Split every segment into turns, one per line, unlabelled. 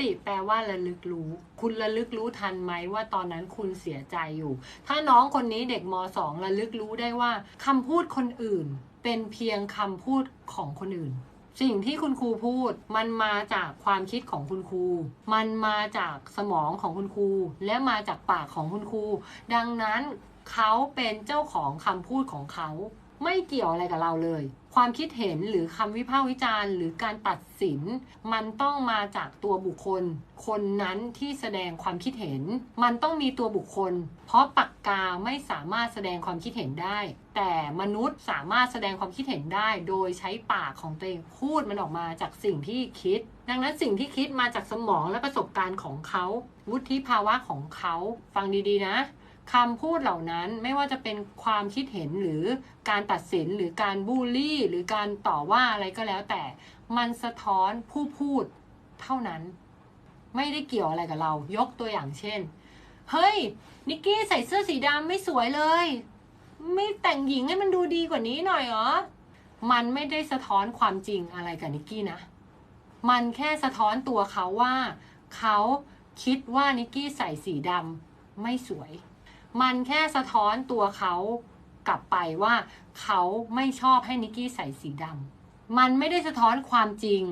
ติแปลว่าระลึกรู้ คุณระลึกรู้ทันไหมว่าตอนนั้นคุณเสียใจอยู่ ถ้าน้องคนนี้เด็กมสองระลึกรู้ได้ว่าคำพูดคนอื่น เป็นเพียงคำพูดของคนอื่น สิ่งที่คุณครูพูด มันมาจากความคิดของคุณครู มันมาจากสมองของคุณครู และมาจากปากของคุณครู ดังนั้นเขาเป็นเจ้าของคำพูดของเขา ไม่เกี่ยวอะไรกับเราเลย ความคิดเห็นหรือคำวิพากษ์วิจารณ์ หรือการตัดสิน มันต้องมาจากตัวบุคคล คนนั้นที่แสดงความคิดเห็น มันต้องมีตัวบุคคล เพราะปากกาไม่สามารถแสดงความคิดเห็นได้ แต่มนุษย์สามารถแสดงความคิดเห็นได้ โดยใช้ปากของตัวเองพูดมันออกมาจากสิ่งที่คิด ดังนั้นสิ่งที่คิดมาจากสมองและประสบการณ์ของเขาวุฒิภาวะของเขา ฟังดีๆนะ คำพูดเหล่านั้นไม่ว่าจะเป็นความคิดเห็นหรือการตัดสินหรือการบูลลี่ หรือการต่อว่าอะไรก็แล้วแต่ มันสะท้อนผู้พูดเท่านั้น ไม่ได้เกี่ยวอะไรกับเรา ยกตัวอย่างเช่น เฮ้ย นิกกี้ใส่เสื้อสีดำไม่สวยเลย ไม่แต่งหญิงให้มันดูดีกว่านี้หน่อยเหรอ มันไม่ได้สะท้อนความจริงอะไรกับนิกกี้นะ มันแค่สะท้อนตัวเขาว่า เขาคิดว่านิกกี้ใส่สีดำไม่สวย มันแค่สะท้อนตัวเขากลับไปว่าเขาไม่ชอบให้นิกกี้ใส่สีดำมันไม่ได้สะท้อนความจริง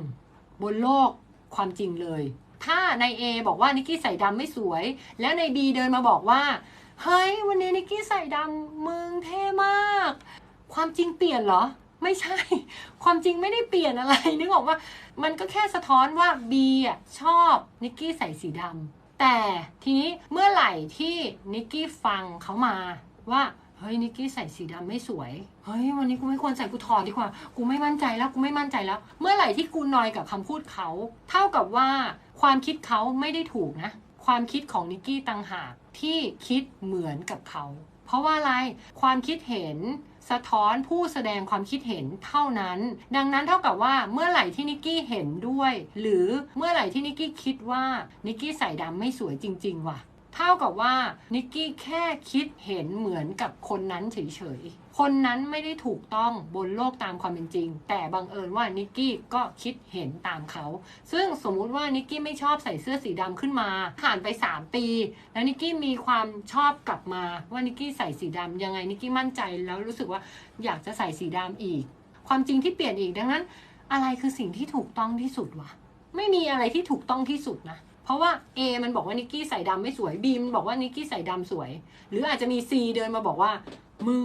บนโลกความจริงเลย ถ้านายเอบอกว่านิกกี้ใส่ดำไม่สวย แล้วนายบีเดินมาบอกว่า เฮ้ย วันนี้นิกกี้ใส่ดำมึงเท่มาก ความจริงเปลี่ยนเหรอ ไม่ใช่ ความจริงไม่ได้เปลี่ยนอะไร นึกออกว่า มันก็แค่สะท้อนว่าบีอะชอบนิกกี้ใส่สีดำ แต่ทีนี้เมื่อไหร่ที่นิกกี้ฟังเขามาว่าเฮ้ยนิกกี้ใส่สีดำไม่สวย เฮ้ยวันนี้กูไม่ควรใส่กูถอดดีกว่า กูไม่มั่นใจแล้วกูไม่มั่นใจแล้ว เมื่อไหร่ที่กูนอยกับคำพูดเขา เท่ากับว่าความคิดเขาไม่ได้ถูกนะ ความคิดของนิกกี้ต่างหากที่คิดเหมือนกับเขา เพราะว่าอะไรความคิดเห็นสะท้อนผู้แสดงความคิดเห็นเท่านั้น ดังนั้นเท่ากับว่าเมื่อไหร่ที่นิกกี้เห็นด้วย หรือเมื่อไหร่ที่นิกกี้คิดว่านิกกี้ใส่ดำไม่สวยจริง ๆ ว่ะ เท่ากับว่านิกกี้แค่คิดเห็นเหมือนกับคนนั้นเฉยๆ คนนั้นไม่ได้ถูกต้องบนโลกตามความเป็นจริง แต่บังเอิญว่านิกกี้ก็คิดเห็นตามเขา ซึ่งสมมุติว่านิกกี้ไม่ชอบใส่เสื้อสีดำขึ้นมา ผ่านไป 3 ปี แล้วนิกกี้มีความชอบกลับมาว่านิกกี้ใส่สีดำยังไงนิกกี้มั่นใจแล้วรู้สึกว่าอยากจะใส่สีดำอีก ความจริงที่เปลี่ยนอีกดังนั้น อะไรคือสิ่งที่ถูกต้องที่สุดวะไม่มีอะไรที่ถูกต้องที่สุดนะ เพราะว่า A มันบอกว่านิกกี้ใส่ดำไม่สวย B มันบอกว่านิกกี้ใส่ดำสวย หรืออาจจะมี C เดินมาบอกว่า มึง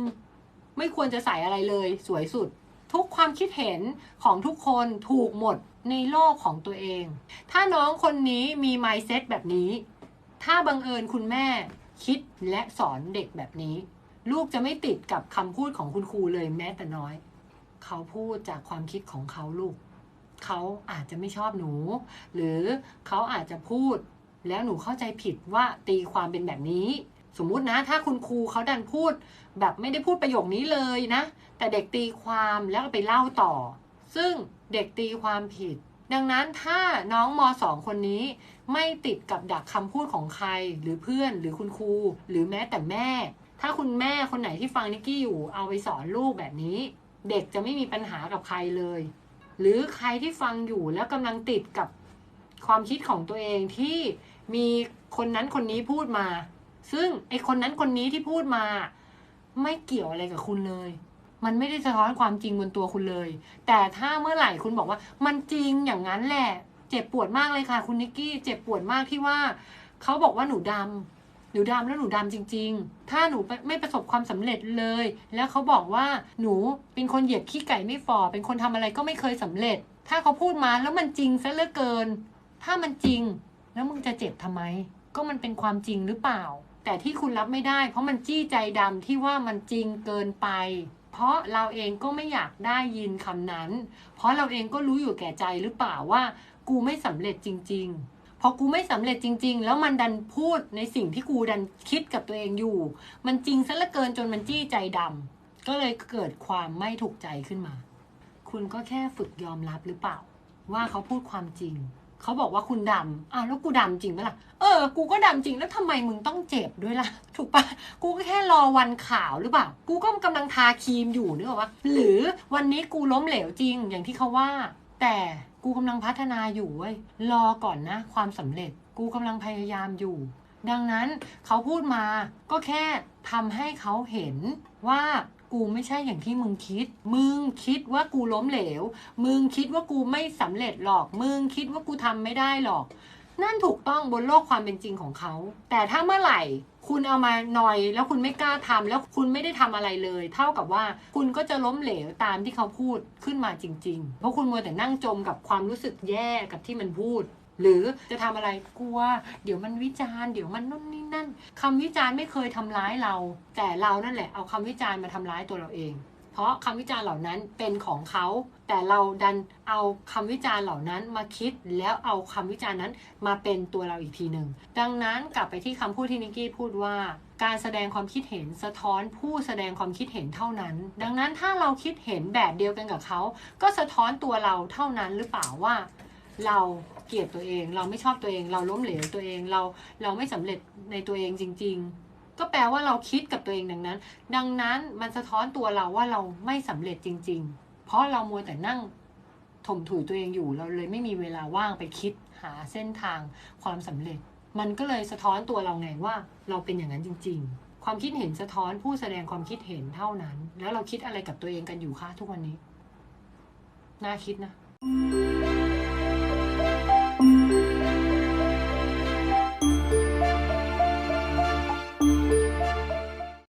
ไม่ควรจะใส่อะไรเลย สวยสุด ทุกความคิดเห็นของทุกคนถูกหมดในโลกของตัวเอง ถ้าน้องคนนี้มี mindset แบบนี้ ถ้าบังเอิญคุณแม่คิดและสอนเด็กแบบนี้ ลูกจะไม่ติดกับคำพูดของคุณครูเลยแม้แต่น้อย เขาพูดจากความคิดของเขาลูก เขาอาจจะไม่ชอบหนู หรือเขาอาจจะพูด แล้วหนูเข้าใจผิดว่าตีความเป็นแบบนี้ สมมุตินะ ถ้าคุณครูเขาดันพูด แบบไม่ได้พูดประโยคนี้เลยนะ แต่เด็กตีความแล้วไปเล่าต่อ ซึ่งเด็กตีความผิด ดังนั้นถ้าน้องมสองคนนี้ไม่ติดกับดักคำพูดของใคร หรือเพื่อนหรือคุณครู หรือแม้แต่แม่ ถ้าคุณแม่คนไหนที่ฟังนิกกี้อยู่เอาไปสอนลูกแบบนี้ เด็กจะไม่มีปัญหากับใครเลย หรือใครที่ฟังอยู่แล้วกำลังติดกับความคิดของตัวเองที่มีคนนั้นคนนี้พูดมา ซึ่งไอคนนั้นคนนี้ที่พูดมา ไม่เกี่ยวอะไรกับคุณเลย มันไม่ได้สะท้อนความจริงบนตัวคุณเลย แต่ถ้าเมื่อไหร่คุณบอกว่า มันจริงอย่างนั้นแหละ เจ็บปวดมากเลยค่ะ คุณนิกกี้ เจ็บปวดมากที่ว่า เขาบอกว่าหนูดำ หนูดำแล้วหนูดำจริง ๆ ถ้าหนูไม่ประสบความสำเร็จเลย แล้วเขาบอกว่าหนูเป็นคนเหยียบขี้ไก่ไม่ฟอเป็นคนทำอะไรก็ไม่เคยสำเร็จ ถ้าเขาพูดมาแล้วมันจริงซะเหลือเกิน ถ้ามันจริง แล้วมึงจะเจ็บทำไม ก็มันเป็นความจริงหรือเปล่า แต่ที่คุณรับไม่ได้ เพราะมันจี้ใจดำที่ว่ามันจริงเกินไปเพราะเราเองก็ไม่อยากได้ยินคำนั้น เพราะเราเองก็รู้อยู่แก่ใจหรือเปล่าว่า กูไม่สำเร็จจริง ๆ พอกูไม่สำเร็จจริง ๆ แล้วมันดันพูดในสิ่งที่กูดันคิดกับตัวเองอยู่ มันจริงซะเหลือเกินจนมันจี้ใจดำก็เลยเกิดความไม่ถูกใจขึ้นมา คุณก็แค่ฝึกยอมรับหรือเปล่า ว่าเขาพูดความจริง เขาบอกว่าคุณดำอ้าวแล้วกูดำจริงไหมล่ะ เออ กูก็ดำจริงแล้วทำไมมึงต้องเจ็บด้วยล่ะ ถูกปะกูก็แค่รอวันข่าวหรือเปล่า กูก็กำลังทาครีมอยู่นึกออกปะหรือวันนี้กูล้มเหลวจริงอย่างที่เขาว่า แต่ กูกำลังพัฒนาอยู่เว้ยรอก่อนนะ ความสำเร็จ กูกำลังพยายามอยู่ ดังนั้นเขาพูดมาก็แค่ทำให้เขาเห็นว่ากูไม่ใช่อย่างที่มึงคิด มึงคิดว่ากูล้มเหลว มึงคิดว่ากูไม่สำเร็จหรอก มึงคิดว่ากูทำไม่ได้หรอก นั่นถูกต้องบนโลกความเป็นจริงของเขา แต่ถ้าเมื่อไหร่คุณเอามาหน่อย แล้วคุณไม่กล้าทำแล้วคุณไม่ได้ทำอะไรเลย เท่ากับว่าคุณก็จะล้มเหลวตามที่เขาพูดขึ้นมาจริง ๆ เพราะคุณมัวแต่นั่งจมกับความรู้สึกแย่กับที่มันพูด หรือจะทำอะไรกลัว เดี๋ยวมันวิจารณ์เดี๋ยวมันนู่นนี่นั่นคำวิจารณ์ไม่เคยทำร้ายเรา แต่เรานั่นแหละเอาคำวิจารณ์มาทำร้ายตัวเราเอง เพราะคำวิจารณ์เหล่านั้นเป็นของเขา แต่เราดันเอาคำวิจารณ์เหล่านั้นมาคิดแล้วเอาคำวิจารณ์นั้นมาเป็นตัวเราอีกทีหนึ่ง ดังนั้นกลับไปที่คำพูดที่นิกกี้พูดว่า การแสดงความคิดเห็นสะท้อนผู้แสดงความคิดเห็นเท่านั้น ดังนั้นถ้าเราคิดเห็นแบบเดียวกันกับเขา ก็สะท้อนตัวเราเท่านั้นหรือเปล่าว่า เราเกลียดตัวเอง เราไม่ชอบตัวเอง เราล้มเหลวตัวเองเราเราไม่สำเร็จในตัวเองจริง ๆ ก็แปลว่าเราคิดกับตัวเองดังนั้น ดังนั้นมันสะท้อนตัวเราว่าเราไม่สำเร็จจริง ๆ เพราะเรามัวแต่นั่งถมถุยตัวเองอยู่ เราเลยไม่มีเวลาว่างไปคิดหาเส้นทางความสำเร็จ มันก็เลยสะท้อนตัวเราไงว่าเราเป็นอย่างนั้นจริง ๆ ความคิดเห็นสะท้อนผู้แสดงความคิดเห็นเท่านั้น แล้วเราคิดอะไรกับตัวเองกันอยู่คะทุกวันนี้ น่าคิดนะ